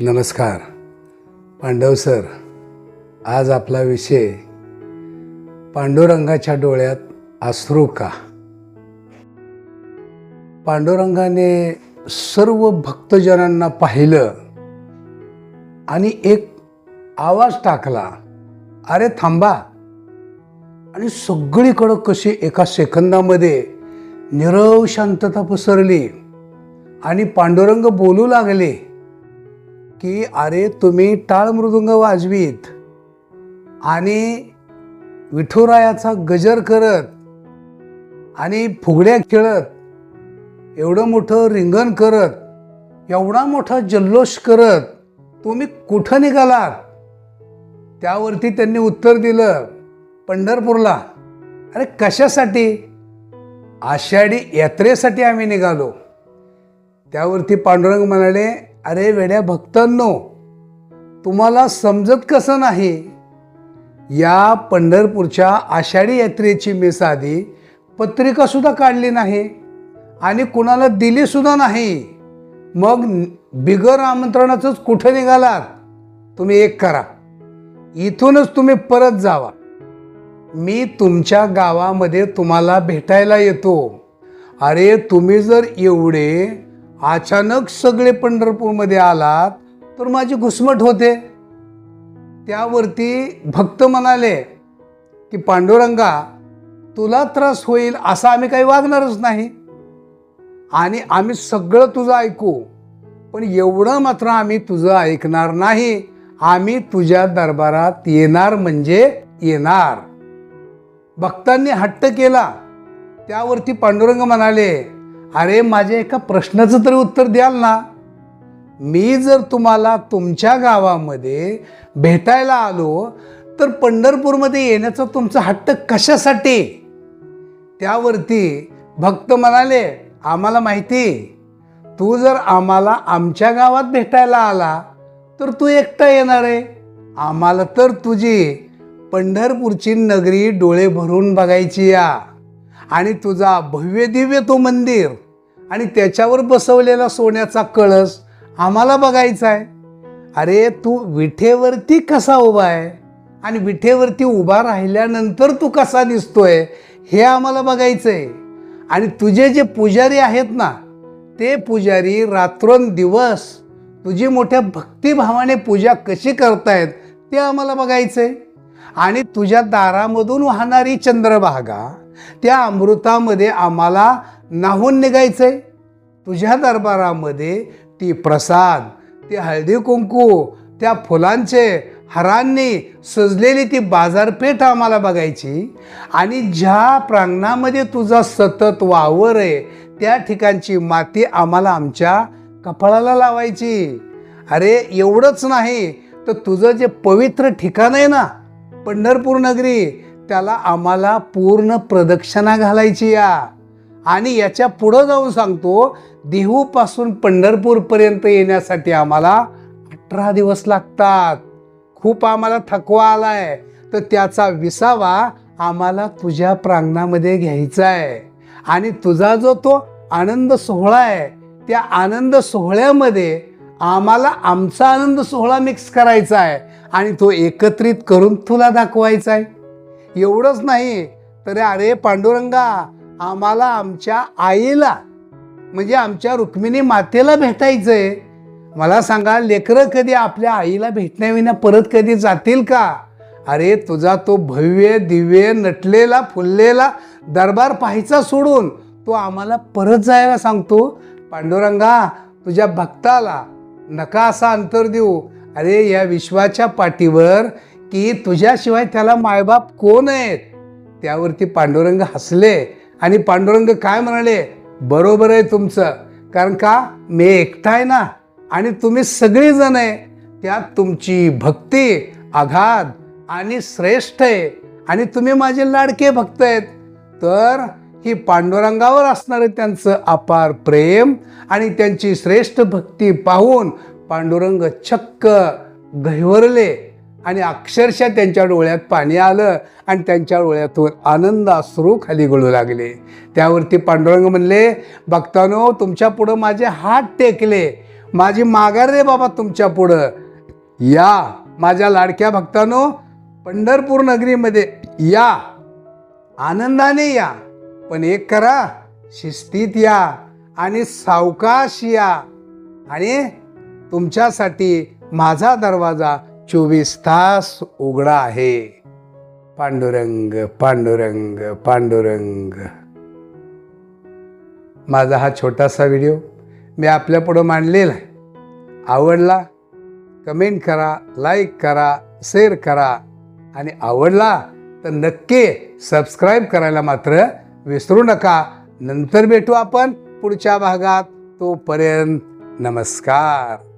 नमस्कार. पांडव सर आज आपला विषय पांडुरंगाच्या डोळ्यात अश्रू का? पांडुरंगाने सर्व भक्तजनांना पाहिलं आणि एक आवाज टाकला अरे थांबा. आणि सगळीकडं कशी एका सेकंदामध्ये निरव शांतता पसरली आणि पांडुरंग बोलू लागले. की अरे तुम्ही टाळ मृदुंग वाजवीत आणि विठुरायाचा गजर करत आणि फुगड्या खेळत एवढं मोठं रिंगण करत एवढा मोठा जल्लोष करत तुम्ही कुठं निघालात? त्यावरती त्यांनी उत्तर दिलं पंढरपूरला. अरे कशासाठी? आषाढी यात्रेसाठी आम्ही निघालो. त्यावरती पांडुरंग म्हणाले अरे वेड्या भक्तांनो तुम्हाला समजत कसं नाही? या पंढरपूरच्या आषाढी यात्रेची मी साधी पत्रिकासुद्धा काढली नाही आणि कुणाला दिलीसुद्धा नाही. मग बिगर आमंत्रणाचंच कुठं निघालात? तुम्ही एक करा. इथूनच तुम्ही परत जावा. मी तुमच्या गावामध्ये तुम्हाला भेटायला येतो. अरे तुम्ही जर एवढे अचानक सगळे पंढरपूरमध्ये आलात तर माझी घुसमट होते. त्यावरती भक्त म्हणाले की पांडुरंगा तुला त्रास होईल असं आम्ही काही वागणारच नाही. आणि आम्ही सगळं तुझं ऐकू पण एवढं मात्र आम्ही तुझं ऐकणार नाही. आम्ही तुझ्या दरबारात येणार म्हणजे येणार. भक्तांनी हट्ट केला. त्यावरती पांडुरंग म्हणाले अरे माझ्या एका प्रश्नाचं तरी उत्तर द्याल ना? मी जर तुम्हाला तुमच्या गावामध्ये भेटायला आलो तर पंढरपूरमध्ये येण्याचा तुमचा हट्ट कशासाठी? त्यावरती भक्त म्हणाले आम्हाला माहिती तू जर आम्हाला आमच्या गावात भेटायला आला तर तू एकटा येणार आहे. आम्हाला तर तुझी पंढरपूरची नगरी डोळे भरून बघायची या. आणि तुझा भव्य दिव्य तो मंदिर आणि त्याच्यावर बसवलेला सोन्याचा कळस आम्हाला बघायचा आहे. अरे तू विठेवरती कसा उभा आहे? आणि विठेवरती उभा राहिल्यानंतर तू कसा दिसतोय? हे आम्हाला बघायचं आहे आणि तुझे जे पुजारी आहेत ना ते पुजारी रात्रंदिवस तुझी मोठ्या भक्तिभावाने पूजा कशी करतायत ते आम्हाला बघायचं आहे आणि तुझ्या दारामधून वाहणारी चंद्रभागा त्या अमृतामध्ये आम्हाला नाहून आहे तुझ्या दरबारामध्ये ती प्रसाद ती हळदी कुंकू त्या फुलांचे हरांनी सजलेली ती बाजारपेठ आम्हाला बघायची. आणि ज्या प्रांगणामध्ये तुझा सतत वावर आहे त्या ठिकाणची माती आम्हाला आमच्या कपाळाला लावायची. अरे एवढंच नाही तर तुझं जे पवित्र ठिकाण आहे ना पंढरपूर नगरी त्याला आम्हाला पूर्ण प्रदक्षिणा घालायची या. आणि याच्या पुढं जाऊन सांगतो देहूपासून पंढरपूरपर्यंत येण्यासाठी आम्हाला अठरा दिवस लागतात. खूप आम्हाला थकवा आलाय. तर त्याचा विसावा आम्हाला तुझ्या प्रांगणामध्ये घ्यायचा आहे आणि तुझा जो तो आनंद सोहळा आहे त्या आनंद सोहळ्यामध्ये आम्हाला आमचा आनंद सोहळा मिक्स करायचा आहे आणि तो एकत्रित करून तुला दाखवायचा आहे एवढंच नाही तर अरे पांडुरंगा आम्हाला आमच्या आईला म्हणजे आमच्या रुक्मिणी मातेला भेटायचं आहे मला सांगा लेकरं कधी आपल्या आईला भेटण्याविना परत कधी जातील का? अरे तुझा तो भव्य दिव्य नटलेला फुललेला दरबार पाहायचा सोडून तो आम्हाला परत जायला सांगतो. पांडुरंगा तुझ्या भक्ताला नका असा अंतर देऊ. अरे या विश्वाच्या पाठीवर की तुझ्याशिवाय त्याला मायबाप कोण आहेत? त्यावरती पांडुरंग हसले. आणि पांडुरंग काय म्हणाले? बरोबर आहे तुमचं. कारण का? मी एकटा आहे ना. आणि तुम्ही सगळेजण आहे. त्यात तुमची भक्ती आघात आणि श्रेष्ठ आहे. आणि तुम्ही माझे लाडके भक्त आहेत. तर ही पांडुरंगावर असणारं त्यांचं अपार प्रेम आणि त्यांची श्रेष्ठ भक्ती पाहून पांडुरंग चक्क गहिवरले आणि अक्षरशः त्यांच्या डोळ्यात पाणी आलं आणि त्यांच्या डोळ्यातून आनंद अश्रू खाली गळू लागले. त्यावरती पांडुरंग म्हणले भक्तानो तुमच्या पुढं माझे हात टेकले. माझी माघार रे बाबा तुमच्या पुढं. या माझ्या लाडक्या भक्तानो पंढरपूर नगरीमध्ये या. आनंदाने या. पण एक करा शिस्तीत या आणि सावकाश या. आणि तुमच्यासाठी माझा दरवाजा चोवीस तास उघडा आहे. पांडुरंग पांडुरंग पांडुरंग. माझा हा छोटासा व्हिडिओ मी आपल्यापुढं मांडलेला आहे. आवडला कमेंट करा लाईक करा शेअर करा. आणि आवडला तर नक्की सबस्क्राईब करायला मात्र विसरू नका. नंतर भेटू आपण पुढच्या भागात. तोपर्यंत नमस्कार.